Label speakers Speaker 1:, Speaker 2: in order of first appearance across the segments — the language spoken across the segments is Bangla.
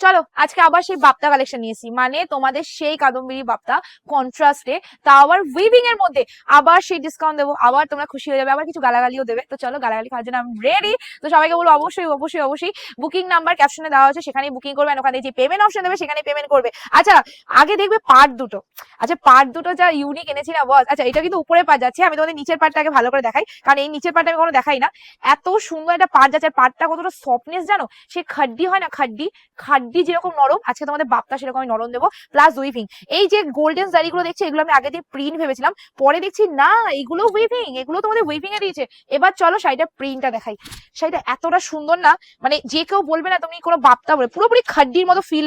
Speaker 1: চলো, আজকে আবার সেই বাপ্তা কালেকশন নিয়েছি। মানে তোমাদের সেই কাদম্বিরি বাপ্তা কন্ট্রাস্টে তা আবার উইভিং এর মধ্যে আবার সেই ডিসকাউন্ট দেবো, আবার তোমরা খুশি হয়ে যাবে, আবার কিছু গালাগালিও দেবে। তো চলো, গালাগালি খাওয়ার জন্য আমি রেডি তো সবাইকে বলব অবশ্যই অবশ্যই অবশ্যই বুকিং নাম্বার ক্যাপশনে দেওয়া আছে সেখানে বুকিং করবে ওখানে যে পেমেন্ট অপশন দেবে সেখানে পেমেন্ট করবে। আচ্ছা আগে দেখবে পার্ট দুটো। আচ্ছা পার্ট দুটো যা ইউনিক এনেছি না, বস। আচ্ছা এটা কিন্তু উপরে পার্ট যাচ্ছে, আমি তোমাদের নিচের পার্টটাকে ভালো করে দেখাই, কারণ এই নিচের পার্ট আমি কোনো দেখাই না। এত সুন্দর একটা পার্ট যাচ্ছে পার্টটা কতটা সফটনেস জানো? সে খাড্ডি হয় না, খাড্ডি খাড্ডি যেরকম নরম, আজকে তোমাদের বাপ্তা সেরকম আমি নরম দেবো প্লাস উইভিং এই যে গোল্ডেন জারিগুলো দেখছি, এগুলো আমি আগে দিয়ে প্রিন্ট ভেবেছিলাম, পরে দেখছি না, এগুলো উইভিং এগুলো তোমাদের উইভিং এ দিয়েছে। এবার চলো শাড়িটা প্রিন্টটা দেখাই। শাড়িটা এতটা সুন্দর না মানে যে কেউ বলবে না তুমি কোনো বাপ্তা বলে, পুরোপুরি খাড্ডির মতো ফিল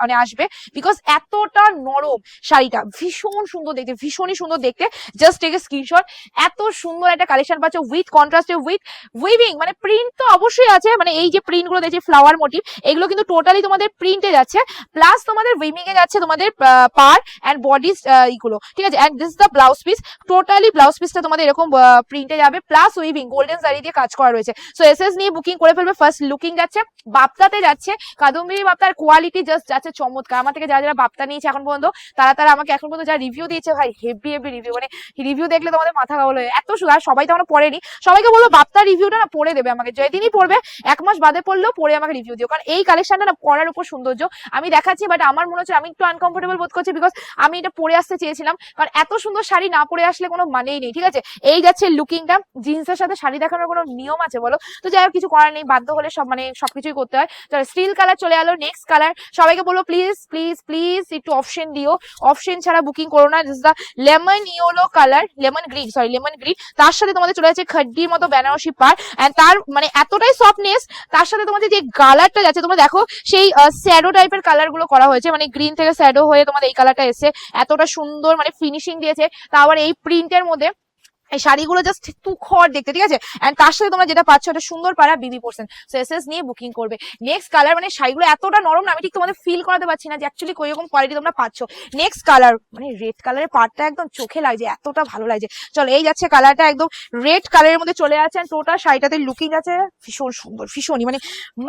Speaker 1: মানে আসবে বিকজ এতটা নরম শাড়িটা, ভীষণ সুন্দর দেখতে, ভীষণই সুন্দর দেখতে। জাস্ট টেক এ স্ক্রিনশট এত সুন্দর একটা কালেকশন পাচ্ছ উইথ কন্ট্রাস্টে উইথ উইভিং মানে প্রিন্ট তো অবশ্যই আছে মানে এই যে প্রিন্টগুলো দেখছি ফ্লাওয়ার মোটিভ এগুলো কিন্তু টোটালি তোমাদের প্রিন্টে যাচ্ছে প্লাস তোমাদের উইমিং এ যাচ্ছে তোমাদের পার অ্যান্ড বডি ইগুলো ঠিক আছে? And this the blouse piece totally blouse পিসটা তোমাদের এরকম প্রিন্টে যাবে প্লাস উইভিং গোল্ডেন জারি দিয়ে কাজ করা রয়েছে। সো এস এস নিয়ে বুকিং করে ফেলবে ফার্স্ট লুকিং যাচ্ছে, বাপ্তাতে যাচ্ছে কাদম্বিরি বাপ্তার কোয়ালিটি জাস্ট যাচ্ছে চমৎকার। আমার থেকে যারা যারা বাপ্তা নিয়েছে এখন পর্যন্ত, তারা তারা আমাকে এখন পর্যন্ত যা রিভিউ দিয়েছে, ভাই হেভি হেভি রিভিউ মানে রিভিউ দেখলে তোমাদের মাথা গাওয়াল হয়ে এত সুন্দর, আর সবাই তো এখনও পড়েনি। সবাইকে বলব, বাপ্তার রিভিউটা না পড়ে দেবে আমাকে। যেদিনই পড়বে, এক মাস বাদে পড়লেও পড়ে আমাকে রিভিউ দিও। কারণ এই কালেকশনটা না পড়ার উপর সৌন্দর্য আমি দেখাচ্ছি বাট আমার মনে হচ্ছে আমি একটু আনকমফোর্টেবল বোধ করছি বিকজ আমি এটা পরে আসতে চেয়েছিলাম। কারণ এত সুন্দর শাড়ি না পরে আসলে কোনো মানেই নেই, ঠিক আছে? এই যাচ্ছে লুকিংটা জিন্সের সাথে শাড়ি দেখানোর কোনো নিয়ম আছে বলো? তো যাই হোক, কিছু করার নেই, বাধ্য হলে সব মানে সবকিছুই করতে হয়। স্টিল কালার চলে এলো নেক্সট কালার সবাইকে বলব প্লিজ প্লিজ প্লিজ একটু অপশন দিও। অপশন ছাড়া বুকিং করো না this the lemon yellow colour lemon green sorry lemon green তার সাথে তোমাদের চলে যাচ্ছে খাড্ডির মতো বেনারসি পার এন্ড তার মানে এতটাই সফটনেস তার সাথে তোমাদের যে কালারটা যাচ্ছে, তোমরা দেখো, সেই স্যাডো টাইপের কালারগুলো করা হয়েছে। মানে গ্রিন থেকে স্যাডো হয়ে তোমাদের এই কালারটা এসছে। এতটা সুন্দর মানে ফিনিশিং দিয়েছে। তা আবার এই প্রিন্টের মধ্যে এই শাড়িগুলো জাস্ট তুখর দেখতে, ঠিক আছে? এন্ড তার সাথে তোমরা যেটা পাচ্ছ ওটা সুন্দর পাড়া বিবি পোর্সেন সো এস এস নিয়ে বুকিং করবে। নেক্সট কালার মানে শাড়িগুলো এতটা নরম না, আমি ঠিক তোমাদের ফিল করাতে পারছি না যে অ্যাকচুয়ালি কীরকম কোয়ালিটি তোমরা পাচ্ছ। নেক্সট কালার মানে রেড কালারের পার্টটা একদম চোখে লাগছে, এতটা ভালো লাগছে। চলো, এই যাচ্ছে কালারটা একদম রেড কালারের মধ্যে চলে যাচ্ছে এন্ড টোটাল শাড়িটাতে লুকিং আছে ভীষণ সুন্দর, ভীষণই মানে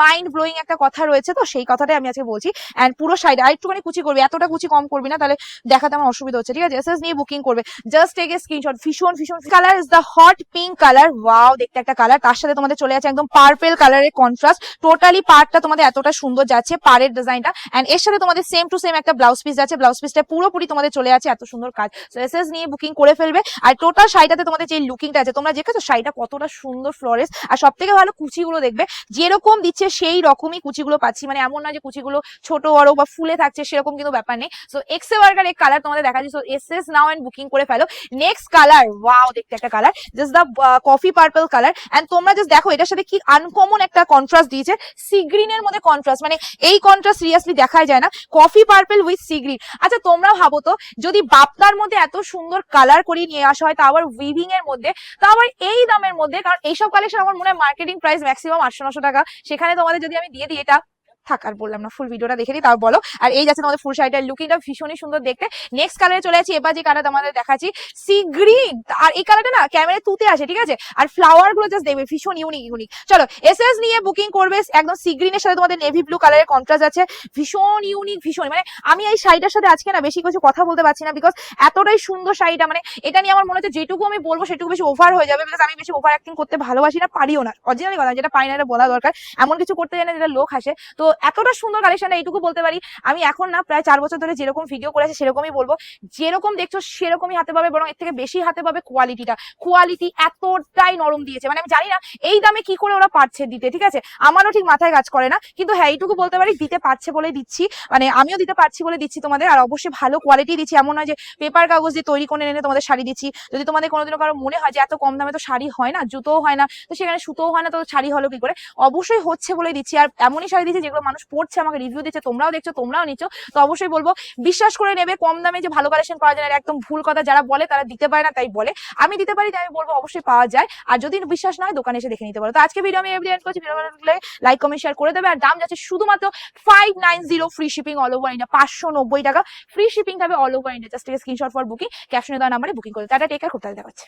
Speaker 1: মাইন্ড ব্লোয়িং একটা কথা রয়েছে তো, সেই কথাটাই আমি আজকে বলছি। এন্ড পুরো শাড়িটা আর একটুখানি কুচি করবি, এতটা কুচি কম করবি না, তাহলে দেখাতে আমার অসুবিধা হচ্ছে, ঠিক আছে? এস এস নিয়ে বুকিং করবে। জাস্ট টেক এ স্ক্রিনশট ভীষণ ভীষণ colour is the hot pink colour wow দেখতে একটা কালার তার সাথে তোমাদের চলে যাচ্ছে একদম পার্পেল কালারের কন্ট্রাস্ট টোটালি পার্টটা তোমাদের এতটা সুন্দর যাচ্ছে, পাড়ের ডিজাইনটা এন্ড এর সাথে তোমাদের সেম টু সেম একটা ব্লাউজ পিস যাচ্ছে। ব্লাউজ পিসটা পুরোপুরি তোমাদের চলে যাচ্ছে এত সুন্দর কাজ। সো এস এস নিয়ে বুকিং করে ফেলবে। আর টোটাল শাড়িটাতে তোমাদের যে লুকিংটা আছে, তোমরা দেখেছ শাড়িটা কতটা সুন্দর ফ্লোরেস আর সব থেকে ভালো কুচিগুলো দেখবে, যেরকম দিচ্ছে সেই রকমই কুচিগুলো পাচ্ছি। মানে এমন না যে কুচিগুলো ছোট, বড় বা ফুলে থাকছে, সেরকম কিন্তু ব্যাপার নেই। সো এক্সে ওয়ার্কার এক কালার তোমাদের দেখা যাচ্ছে so S S now and booking করে ফেলো। নেক্সট কালার ওয়াও দেখতে একটা colour just the coffee purple colour and তোমরা জাস্ট দেখো, এটার সাথে কি আনকমন একটা কন্ট্রাস্ট দিয়েছে সি মধ্যে কন্ট্রাস্ট মানে এই কন্ট্রাস্ট সিরিয়াসলি দেখাই যায় না। Coffee purple with sea green আচ্ছা তোমরা ভাবো তো, যদি বাপ্তার মধ্যে এত সুন্দর কালার করিয়ে নিয়ে আসা হয়, তা আবার উইভিং এর মধ্যে, তা আবার এই দামের মধ্যে, কারণ এইসব কালেকশন আমার মনে হয় মার্কেটিং প্রাইস ম্যাক্সিমাম আটশো নশো টাকা। সেখানে তোমাদের যদি আমি দিয়ে দিই এটা থাক, আর বললাম না ফুল ভিডিওটা দেখে দিই তাও বলো। আর এই যাচ্ছে তোমাদের ফুল শাড়িটার লুকিংটা ভীষণই সুন্দর দেখতে। নেক্সট কালারে চলে যাচ্ছি, এবার যে কালার তোমাদের দেখাচ্ছি সি গ্রিন আর এই কালারটা না ক্যামেরায় তুতে আছে ঠিক আছে? আর ফ্লাওয়ারগুলো জাস্ট দেখবে, ভীষণ ইউনিক ইউনিক চলো এস এস নিয়ে বুকিং করবে, একদম সি গ্রিনের সাথে তোমাদের নেভি ব্লু কালারের কন্ট্রাস্ট আছে। ভীষণ ইউনিক ভীষণ। মানে আমি এই শাড়িটার সাথে আজকে না বেশি কিছু কথা বলতে পারছি না বিকজ এতটাই সুন্দর শাড়িটা মানে এটা নিয়ে আমার মনে হচ্ছে যেটুকু আমি বলব, সেটুকু বেশি ওভার হয়ে যাবে বিকজ আমি বেশি ওভার অ্যাক্টিং করতে ভালোবাসি না, পারিও না। অরিজিনালি কথা, যেটা পারি না, এটা বলা দরকার। এমন কিছু করতে জানে যেটা লোক আসে তো এতটা সুন্দর কালেকশন এইটুকু বলতে পারি। আমি এখন না প্রায় চার বছর ধরে যেরকম ভিডিও করেছি সেরকমই বলব। যেরকম দেখছ সেরকমই হাতে পাবে, বরং এর থেকে বেশি হাতে পাবে কোয়ালিটিটা কোয়ালিটি এতটাই নরম দিয়েছে। মানে আমি জানি না এই দামে কি করে ওরা পারছে দিতে, ঠিক আছে? আমারও ঠিক মাথায় কাজ করে না। কিন্তু হ্যাঁ এইটুকু বলতে পারি, দিতে পারছে বলে দিচ্ছি। মানে আমিও দিতে পারছি বলে দিচ্ছি তোমাদের। আর অবশ্যই ভালো কোয়ালিটি দিচ্ছি। এমন নয় যে পেপার কাগজ দিয়ে তৈরি করে এনে তোমাদের শাড়ি দিচ্ছি। যদি তোমাদের কোনোদিনও কারও মনে হয় যে এত কম দামে তো শাড়ি হয় না, জুতোও হয় না, তো সেখানে সুতোও হয় না, তো শাড়ি হলো কি করে? অবশ্যই হচ্ছে বলে দিচ্ছি। আর এমনই শাড়ি দিচ্ছি যেগুলো মানুষ পড়ছে, আমাকে রিভিউ দিচ্ছে, তোমরাও দেখছ, তোমরাও নিচ্ছ, তো অবশ্যই বলব, বিশ্বাস করে নেবে, কম দামে যে ভালো কালেকশন পাওয়া যায় না একদম ভুল কথা, যারা বলে তারা দিতে পারে না, তাই বলে। আমি দিতে পারি, তাই আমি বলব, অবশ্যই পাওয়া যায়। আর যদি বিশ্বাস নয় দোকানে এসে দেখে নিতে পারো। তো আজকে ভিডিও আমি এভরি করছি। ভিডিও ভালো লাগলে লাইক কমেন্ট শেয়ার করে দেবে। আর দাম যাচ্ছে শুধুমাত্র five nine zero free shipping all over India পাঁচশো নব্বই টাকা। ফ্রি শিপিং থাকবে all over India just screenshot for booking ক্যাপশনে দেওয়া নাম্বারে বুকিং করে টাটা টেকার করতে দেখাচ্ছে।